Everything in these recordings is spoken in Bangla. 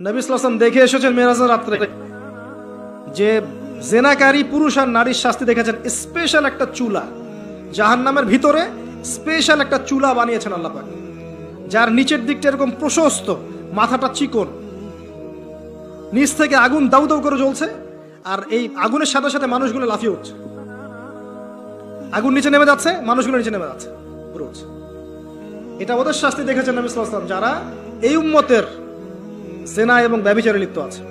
নবী দেখে এসেছেন মেরাজের রাত্রে। যে জেনাকারী পুরুষ আর নারীর শাস্তি দেখেছেন স্পেশাল একটা চুলা। জাহান্নামের ভিতরে স্পেশাল একটা চুলা বানিয়েছেন আল্লাহ পাক। যার নিচের দিকটা এরকম প্রশস্ত, মাথাটা চিকন। নিচ থেকে আগুন দাউ দাউ করে জ্বলছে, আর এই আগুনের সাথে সাথে মানুষগুলো লাফিয়ে উঠছে। আগুন নিচে নেমে যাচ্ছে, মানুষগুলো নিচে নেমে যাচ্ছে এটা ওদের শাস্তি দেখেছেন নবী যারা এই উম্মতের জেনা এবং ব্যভিচারে লিপ্ত আছে।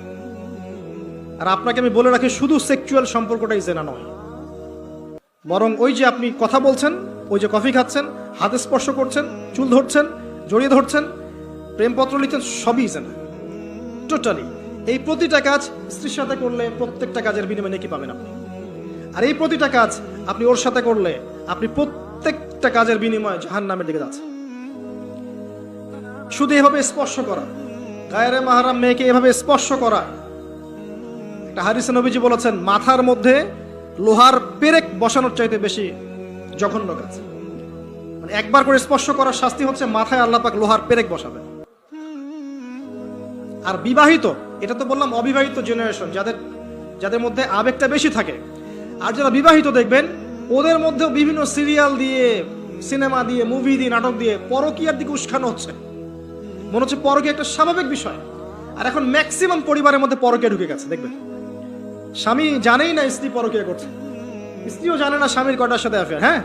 আর আপনাকে আমি বলে রাখি, শুধু সেক্সুয়াল সম্পর্কটাই জেনা নয়। বরং ওই যে আপনি কথা বলছেন, ওই যে কফি খাচ্ছেন, হাতে স্পর্শ করছেন, চুল ধরছেন, জড়িয়ে ধরছেন, প্রেমপত্র লিখছেন, সবই জেনা। টোটালি এই প্রতিটা কাজ স্ত্রীর সাথে করলে প্রত্যেকটা কাজের বিনিময়ে নেকি পাবেন আপনি। আর এই প্রতিটা কাজ আপনি ওর সাথে করলে আপনি প্রত্যেকটা কাজের বিনিময়ে জাহান নামের দিকে যাচ্ছেন। শুধু এভাবে স্পর্শ করা গায়ের মাহারাম মেয়েকে এভাবে স্পর্শ করা। একটা হারিসে নবীজি বলেছেন, মাথার মধ্যে লোহার পেরেক বসানোর চাইতে বেশি জঘন্য কাজ। মানে একবার করে স্পর্শ করার শাস্তি হচ্ছে মাথায় আল্লাহ পাক লোহার পেরেক বসাবে আর বিবাহিত, এটা তো বললাম অবিবাহিত জেনারেশন যাদের যাদের মধ্যে আবেগটা বেশি থাকে। আর যারা বিবাহিত দেখবেন, ওদের মধ্যেও বিভিন্ন সিরিয়াল দিয়ে সিনেমা দিয়ে মুভি দিয়ে, নাটক দিয়ে পরকীয়ার দিকে উস্কানো হচ্ছে। মনে হচ্ছে পরকে একটা স্বাভাবিক বিষয়। আর এখন ম্যাক্সিমাম পরিবারের মধ্যে পরকে ঢুকে গেছে, দেখবেন। স্বামী জানেই না স্ত্রী পরকে করছে। স্ত্রীও জানে না স্বামীর কটার সাথে অ্যাফেয়ার হ্যাঁ?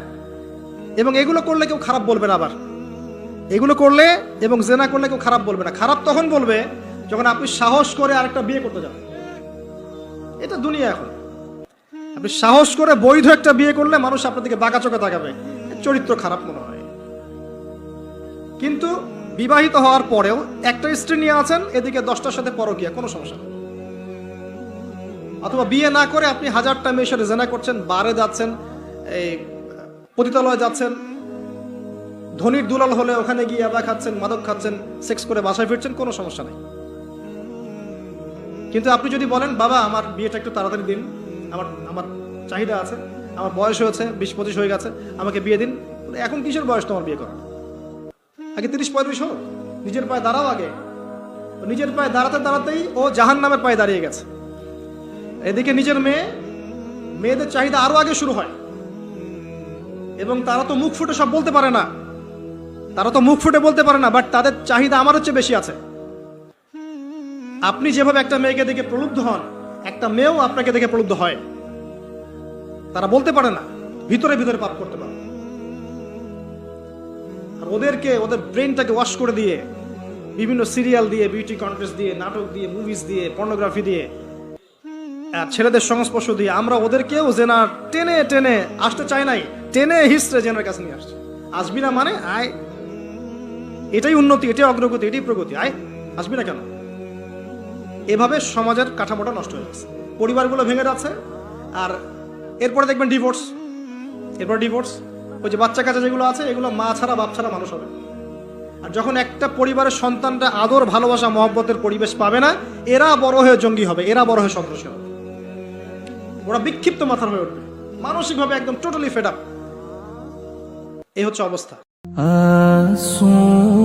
এবং এগুলো করলে কেউ খারাপ বলবে না আবার। এগুলো করলে এবং জেনা করলে কেউ খারাপ বলবে না। খারাপ তখন বলবে যখন আপনি সাহস করে আরেকটা বিয়ে করতে যান এটা দুনিয়া এখন। আপনি সাহস করে বৈধ একটা বিয়ে করলে মানুষ আপনার দিকে বাঁকা চোখে তাকাবে। চরিত্র খারাপ মনে হয়। কিন্তু বিবাহিত হওয়ার পরেও একটা স্ত্রী নিয়ে আছেন, এদিকে দশটার সাথে পরকিয়া, কোনো সমস্যা নেই। অথবা বিয়ে না করে আপনি হাজারটা মেয়ের সাথে জেনা করছেন, বারে যাচ্ছেন, এই, পতিতালয়ে যাচ্ছেন, ধনির দুলাল হলে ওখানে গিয়ে আদা খাচ্ছেন, মাদক খাচ্ছেন, সেক্স করে বাসায় ফিরছেন, কোনো সমস্যা নেই। কিন্তু আপনি যদি বলেন, বাবা, আমার বিয়েটা একটু তাড়াতাড়ি দিন, আমার আমার চাহিদা আছে, আমার বয়স হয়েছে, বিশ পঁচিশ হয়ে গেছে, আমাকে বিয়ে দিন, এখন কিসের বয়স তোমার বিয়ে করার? আগে তিরিশ পঁয়ত্রিশ হোক। নিজের পায়ে দাঁড়াও আগে। নিজের পায়ে দাঁড়াতে দাঁড়াতেই ও জাহান নামের পায়ে দাঁড়িয়ে গেছে। এদিকে নিজের মেয়ে, মেয়েদের চাহিদা আরও আগে শুরু হয়। এবং তারা তো মুখ ফুটে সব বলতে পারে না। তারা তো মুখ ফুটে বলতে পারে না বাট তাদের চাহিদা আমার হচ্ছে বেশি আছে। আপনি যেভাবে একটা মেয়েকে দেখে প্রলুব্ধ হন, একটা মেয়েও আপনাকে দেখে প্রলুব্ধ হয়। তারা বলতে পারে না, ভিতরে ভিতরে পাপ করতে পারে। ওদেরকে, ওদের ব্রেনটাকে ওয়াশ করে দিয়ে, বিভিন্ন সিরিয়াল দিয়ে বিউটি কন্টেস্ট দিয়ে, নাটক দিয়ে মুভিজ দিয়ে পর্নোগ্রাফি দিয়ে, আর ছেলেদের সংস্পর্শ দিয়ে, আমরা ওদেরকেও জেনা টেনে টেনে আসতে চাই নাই, টেনে হিস্ট্রে জেনার কাছে নিয়ে আসছে। আসবি না মানে আয়। এটাই উন্নতি, এটাই অগ্রগতি, এটাই প্রগতি। আয়, আসবি না কেন? এভাবে সমাজের কাঠামোটা নষ্ট হয়ে যাচ্ছে পরিবারগুলো ভেঙে যাচ্ছে, আর এরপরে দেখবেন ডিভোর্স এরপর ডিভোর্স ওই যে বাচ্চা কাছে যেগুলো আছে, এগুলো মা ছাড়া, বাপ ছাড়া মানুষ হবে আর যখন একটা পরিবারের সন্তানটা আদর, ভালোবাসা, মহব্বতের পরিবেশ পাবে না, এরা বড় হয়ে জঙ্গি হবে, এরা বড় হয়ে সন্ত্রাসী হবে। ওরা বিক্ষিপ্ত মাথার হয়ে উঠবে। মানসিকভাবে একদম টোটালি ফেড আপ এই হচ্ছে অবস্থা। আহ